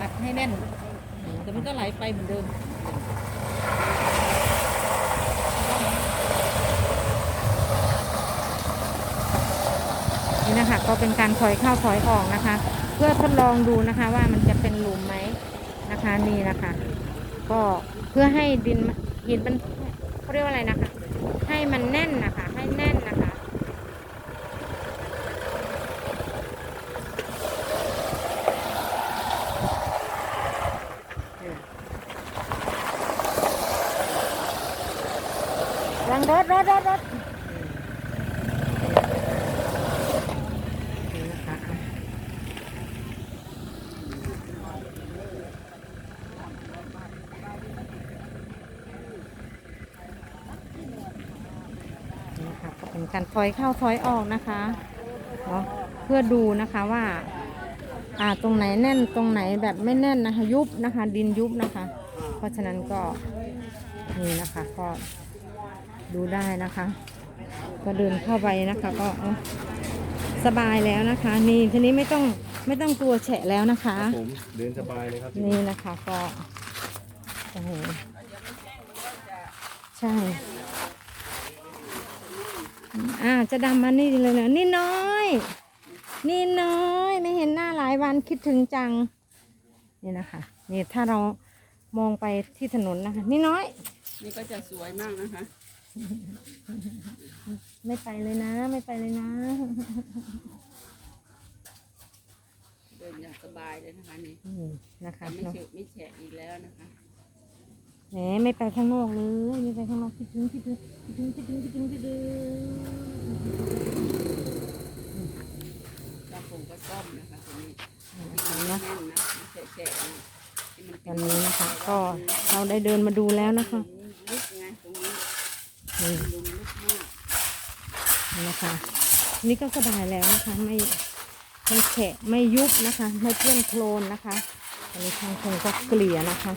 อัดให้แน่นแต่มันก็ไหลไปเหมือนเดิมนี่นะคะก็เป็นการถอยเข้าถอยออกนะคะ เพื่อทดลองดูนะคะว่ามันจะเป็นหลุมไหมนะคะนี่นะคะ ก็เพื่อให้ดินมันหินมันเขาเรียกว่าอะไรนะคะ ให้มันแน่นนะคะ ให้แน่น นะคะรังรถรถรถรถนี่นะคะนี่ค่ะก็เป็นการถอยเข้าถอยออกนะคะเนาะเพื่อดูนะคะว่า อ่าตรงไหนแน่นตรงไหนแบบไม่แน่นนะคะ ยุบนะคะ ดินยุบนะคะ เพราะฉะนั้นก็นี่นะคะก็ ดูได้นะคะ ก็เดินเข้าไปนะคะ ก็เอาสบายแล้วนะคะ นี่ทีนี้ไม่ต้องไม่ต้องกลัวแฉะแล้วนะคะผมเดินสบายเลยครับนี่นะคะก็โอ้โหใช่อ่าจะดำมานี่เลยนะนี่น้อย นี่น้อยไม่เห็นหน้าหลายวันคิดถึงจัง นี่นะคะนี่ถ้าเรามองไปที่ถนนนะคะ นี่น้อย นี่ก็จะสวยมากนะคะ ไม่ไปเลยนะ ไม่ไปเลยนะ เดินอย่างสบายเลยนะคะนี่อืมนะคะไม่เนาะเฉอะไม่แฉะอีกแล้วนะคะแหมไม่ไปข้างนอกเลยไม่ไปข้างนอกคิดถึงคิดถึงคิดถึงคิดถึงคิดถึงคิดถึงเราคงก็ซ่อมนะคะตรงนี้นะคะแน่เนาะนนะไม่แฉะๆนะที่มันตเป็อนนี้นะคะ ก็เราได้เดินมาดูแล้วนะคะลึกไงตรงนี้ นี่นะคะ นี่ก็สบายแล้วนะคะ ไม่ไม่แฉะไม่ยุบนะคะ ไม่เปื้อนโคลนนะคะ อันนี้ทางคงก็เกลี่ยนะคะ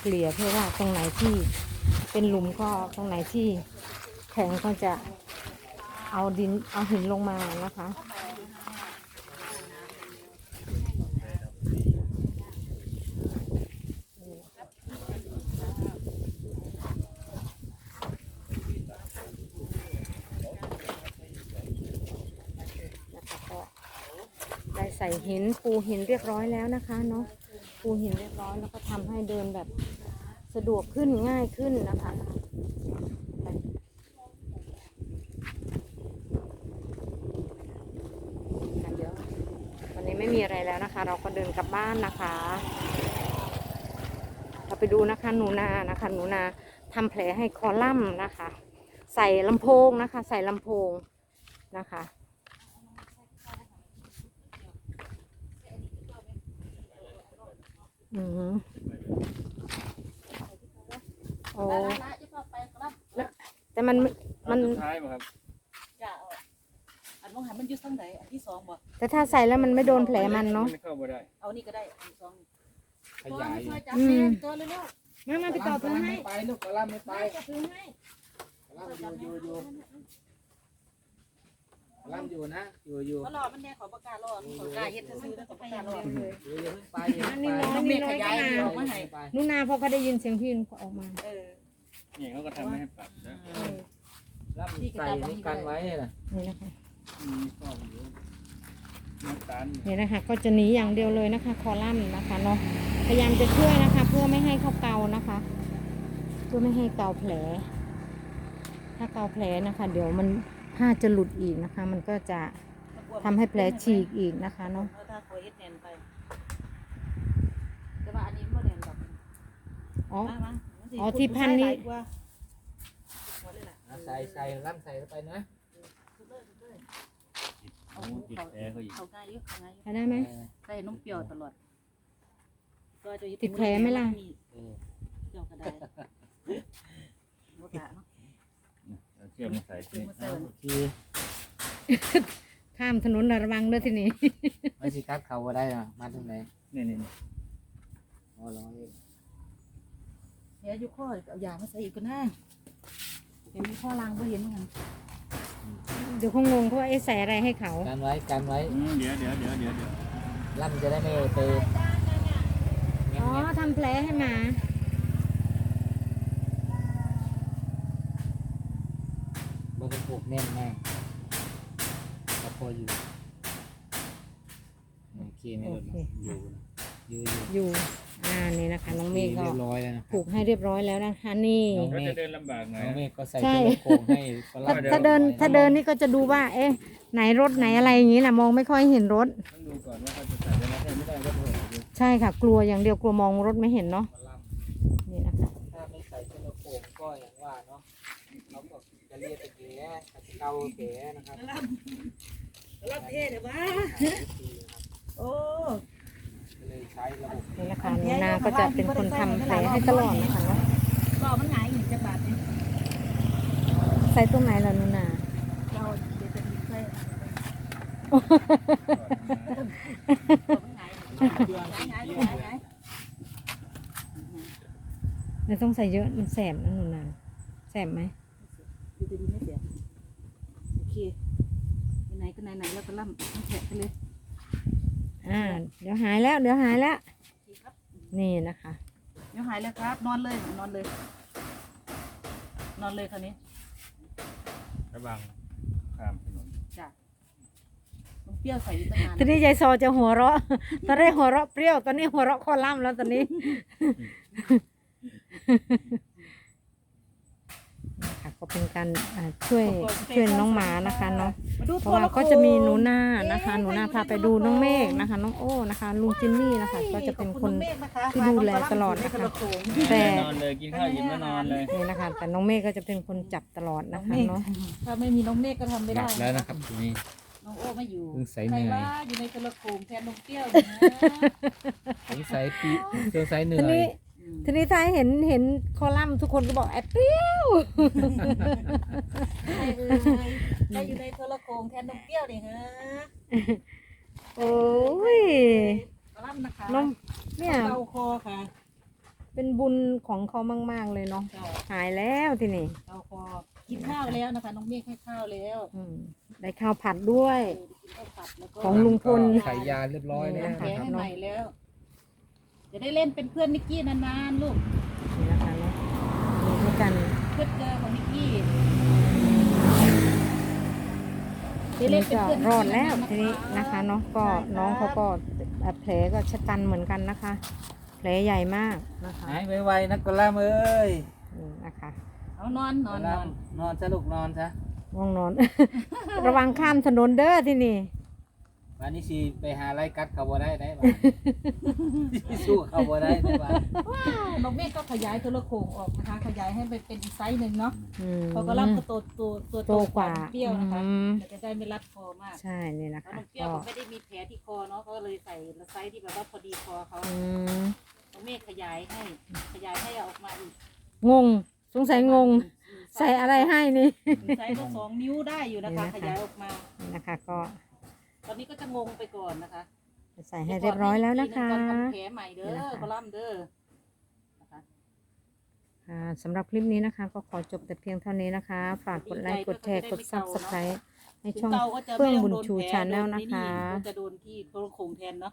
เกลี่ยเพื่อว่าตรงไหนที่เป็นหลุมก็ตรงไหนที่แข็งก็จะเอาดินเอาหินลงมานะคะ ส่หินปูหินเรียบร้อยแล้วนะคะเนาะปูหินเรียบร้อยแล้วก็ทำให้เดินแบบสะดวกขึ้นง่ายขึ้นนะคะววันนี้ไม่มีอะไรแล้วนะคะ เราก็เดินกลับบ้านนะคะ เราไปดูนะคะหนูนานะคะ หนูนาทำแผลให้คอลัมน์นะคะ ใส่ลำโพงนะคะ ใส่ลำโพงนะคะ อืมโอ้แล้วแต่มันมันสุดท้ายป่ะครับจะเอาอันมองหันมันอยู่ทั้งไหนอันที่สองบ่แต่ถ้าใส่แล้วมันไม่โดนแผลมันเนาะไม่เข้าบ่ได้เอานี่ก็ได้อันที่สองขยายช่วยจับอืมแม่ตัวเลยเนาะมามาไปต่อตัวให้ไปลูกกระลำไม่ไปจับมือให้กระลำอยู่อยู่อยู่ก ระลำอยู่นะ อยู่อยู่ก็รอมันแน่ขอประกาศรอขอกล้าเฮ็ดซื้อแล้วขอประกาศรออยู่อย่าเพิ่งไปอย่าอัเพิ่นงนี้ไปน้อยนี่น้อยก็มาออกมาให้ไปหนูนาพอเขาได้ยินเสียงพี่ก็ออกมาเออเนี่ยเขาก็ทำให้ปรับนะลำใส่นี่กันไว้น่ะนี่นะคะมีข้ออยู่น้ำตาลนี่นะคะก็จะหนีอย่างเดียวเลยนะคะ คอลัมน์นะคะเนาะพยายามจะช่วยนะคะ เพื่อไม่ให้เขาเกานะคะ เพื่อไม่ให้เกาแผล ถ้าเกาแผลนะคะ เดี๋ยวมัน ผ้าจะหลุดอีกนะคะ มันก็จะทำให้แผลฉีกอีกนะคะเนาะเออถ้าขอเฮ็ดแน่นไปแต่ว่าอันนี้บ่แน่นดอกอ๋อมามามัสิอ๋อที่พันนี่หลายกว่าหมดเลยล่ะอะใส่ใส่ลำใส่เข้าไปนะทุบเลยทุบเลยโอ้ติดแอร์เขาอีกเอาง่ายอยู่เอาง่ายอยู่ใช้ได้ไหมใส่นมเปรี้ยวตลอดก็จะติดแผลไหมล่ะเออเปรี้ยวก็ได้ บ่กะเนาะเอาเชือกมาใส่ซื้อที่มาใส่เอาไว้โอเคข้ามถนนน่ะระวังด้วยทีนี้ ไม่สิกัดเขาบ่ได้นะมาทางไหนนี่นี่อ๋อรอนี่แผลอยู่ข้อเอายามาใส่อีกก็น่าเห็นมีข้อล่างบ่เห็นเหมือนกันเดี๋ยวคงงงเพราะว่าไอ้ใส่อะไรให้เขากันไว้กันไว้อืมเดี๋ยวเดี๋ยวเดี๋ยวเดี๋ยวเดี๋ยวลำจะได้ไม่ไปำแผลให้หมา บนผูกแน่นมากก็พออยู่โอเคไหมรถนะอยู่นะอยู่อยู่อยู่อ่านี่นะคะ น้องเมฆก็เรียบร้อยแล้วนะผูกให้เรียบร้อยแล้วนะคะนี่น้องก็เมจะฆเดินลำบากหน่อยน้องเมนะฆก็ใส่ใช่เสื้อโครงให้ฝรั่ถ้างถ้าเดินไว้ะถ้าเดินนี่ก็จะดูว่า เอ๊ะ ไหนรถไหนอะไรอย่างนี้แหละมองไม่ค่อยเห็นรถ ต้องดูก่อนว่าเขาจะใส่ได้ไหมถ้าไม่ได้ก็เถอะดูใช่ค่ะ กลัวอย่างเดียวกลัวมองรถไม่เห็นเนาะฝรั่งนี่นะคะถ้าไม่ใส่เสื้อโครงก็อย่างว่าเนาะเขาก็จะ เรียกเป็นแผลอาจจะเกาแผลนะครับรับเทศเดี๋ยวว่าโอ้ก็เลยใช้ระบบนี่นะคะหนูนาก็จะเป็นคนทำแผลให้ตลอดนะคะเนาะก็มันหงายอยู่จะบาดเนี่ยใส่ตรงไหนล่ะหนูนาเราเดี๋ยวจะมีไส้หงายหงายหงายหงายหงายไม่ต้องใส่เยอะมันแสบนะหนูนาแสบไหม อยู่ดีๆไม่เสียโอเคไหนๆก็ไหนๆแล้วก็ล่ำแฉะไปเลยอ่าเดี๋ยวหายแล้ว เดี๋ยวหายแล้วดีครับนี่นะคะ เดี๋ยวหายแล้วครับ นอนเลยนอนเลย นอนเลยคราวนี้ระวังข้ามถนนจ้ะมันเปรี้ยวใส่อยู่ตั้งนานทีนี้ยายซอจะหัวเราะ ตอนแรกหัวเราะเปรี้ยว ตอนนี้หัวเราะคอล่ำแล้วตอนนี้ค่ะก็ เป็นการอ่าช่วยช่วยน้องหมานะคะเนาะมดูเพราะว่าก็จะมีหนูนานะคะหนูนาพาไปดูน้องเมฆนะคะ น้องโอ้นะคะ ลุงจิมมี่นะคะ ก็จะเป็นคนที่ดูแลตลอดนะคะแต่นอนเลยกินข้าวอิ่มแล้วนอนเลยนี่นะคะ แต่น้องเมฆก็จะเป็นคนจับตลอดนะคะเนาะถ้าไม่มีน้องเมฆก็ทำไม่หได้ นักแล้วนะครับทีนี้ น้องโอ้ไม่อยู่เพิ่งใส่ใคเหรนื่อยว่าอยู่ในกระโขงแทนนมเปรี้ยวอยู่นะสงสัยปีสงสัยเหนื่ทีอยนี้อืม ทีนี้ถ้าเห็นเห็นคอลัมน์ทุกคนก็บอกแอบเปรี้ยวใครเอ่ยใครอยู่ในโทรโขงแทนนมเปรี้ยวนี่ฮะโอ้ยกระลำนะคะน้องเนี่ยเกาคอค่ะ เป็นบุญของเขามาก ๆ เลยเนาะเจ้าหายแล้วทีนี้เกาคอกินข้าวแล้วนะคะน้องเมฆให้ข้าวแล้วอืมได้ข้าวผัดด้วยเออกินข้าวผัดแล้วก็ของลุงพลใส่ยาเรียบร้อยแล้วแกะนะครับให้ใหม่แล้ว จะได้เล่นเป็นเพื่อนนิกกี้นานๆลูกนี่นะคะเนาะมีด้วยกันเพื่อนเจอของนิกกี้ทีนี้ก็รอดแล้วทีนี้นะคะเนาะก็น้องเขาก็แผลก็ชะกันเหมือนกันนะคะ แผลใหญ่มากนะคะหายไวๆนักกล่ามเอ้ยนี่นะคะเอานอนนอนนอนนอนซะลูกนอนซะง่วงนอน ระวังข้ามถนนเด้อที่นี่ วันนี้สิไปหาไล่กัดเขาบ่ได้ได้บ่สู้เขาบ่ได้ได้บ่น้องเมฆก็ขยายโทรโขงออกนะคะ ขยายให้ไปเป็นอีกไซส์หนึ่งเนาะอืมเขาก็รับตัวตัวตัวโตกว่าเปรี้ยวนะคะอืม แต่จะได้ไม่รัดคอมากใช่นี่นะแล้วคะน้องเปรี้ยวก็เขาไม่ได้มีแผลที่คอเนาะเขาก็เลยใส่ไซส์ที่แบบว่าพอดีคอเขาอืมน้องเมฆขยายให้ ขยายให้ออกมาอีกงง สงสัยงง ใส่อะไรให้นี่ ไซส์ก็สองนิ้วได้อยู่นะคะนี่นะคะขยายออกมา นี่นะคะก็ ตอนนี้ก็จะงงไปก่อนนะคะใส่ให้เรียบร้อยแล้วนะคะเดี๋ยวก่อทำแผลใหม่เด้นี่อนะคะ คอลัมน์เด้อนะคะ อ่าสำหรับคลิปนี้นะคะ ก็ขอจบแต่เพียงเท่านี้นะคะ ฝากกดไลค์กดแชร์กด subscribe ให้ช่องถึเตาก็จะเฟื่องไม่บุญโดนชูแผลชาแนลโดนะคะก็จะโดนที่โทรโขงแทนเนาะ